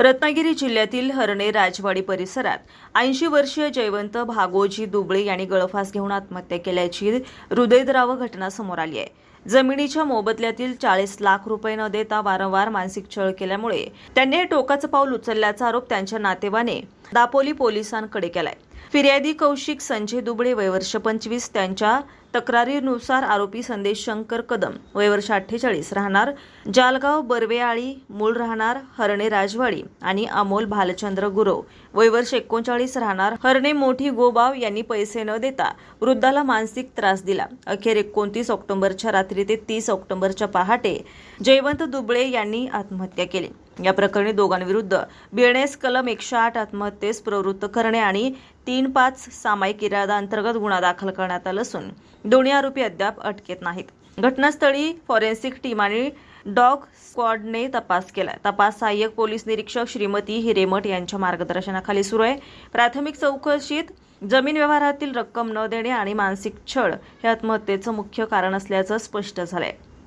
रत्नागिरी जिल्ह्यातील हरणे राजवाडी परिसरात ऐंशी वर्षीय जयवंत भागोजी दुबळे यांनी गळफास घेऊन आत्महत्या केल्याची हृदयद्राव घटना समोर आली आहे. जमिनीच्या मोबदल्यातील चाळीस लाख रुपये न देता वारंवार मानसिक छळ केल्यामुळे त्यांनी हे टोकाचं पाऊल उचलल्याचा आरोप त्यांच्या नातेवाने दापोली पोलिसांकडे केलाय. फिर्यादी कौशिक संजय दुबळे वयवर्ष पंचवीस त्यांच्या तक्रारीनुसार आरोपी संदेश शंकर कदम वयवर्ष अठ्ठेचाळीस राहणार जालगाव बर्वेआळी मूळ राहणार हरणे राजवाडी आणि अमोल भालचंद्र गुरव वयवर्ष एकोणचाळीस राहणार हरणे मोठी गोबाव यांनी पैसे न देता वृद्धाला मानसिक त्रास दिला. अखेर एकोणतीस ऑक्टोबरच्या रात्री ते तीस ऑक्टोबरच्या पहाटे जयवंत दुबळे यांनी आत्महत्या केली. या प्रकरणी दोघांविरुद्ध बीएनएस कलम एकशे आठ आत्महत्येस प्रवृत्त करणे आणि तीन पाच सामायिक इरादा अंतर्गत गुन्हा दाखल करण्यात आला असून दोन्ही आरोपी अद्याप अटकेत नाहीत. घटनास्थळी फॉरेन्सिक टीम आणि डॉग स्क्वॉडने तपास केला. तपास सहाय्यक पोलीस निरीक्षक श्रीमती हिरेमठ यांच्या मार्गदर्शनाखाली सुरू आहे. प्राथमिक चौकशीत जमीन व्यवहारातील रक्कम न देणे आणि मानसिक छळ हे आत्महत्येचं मुख्य कारण असल्याचं स्पष्ट झालंय.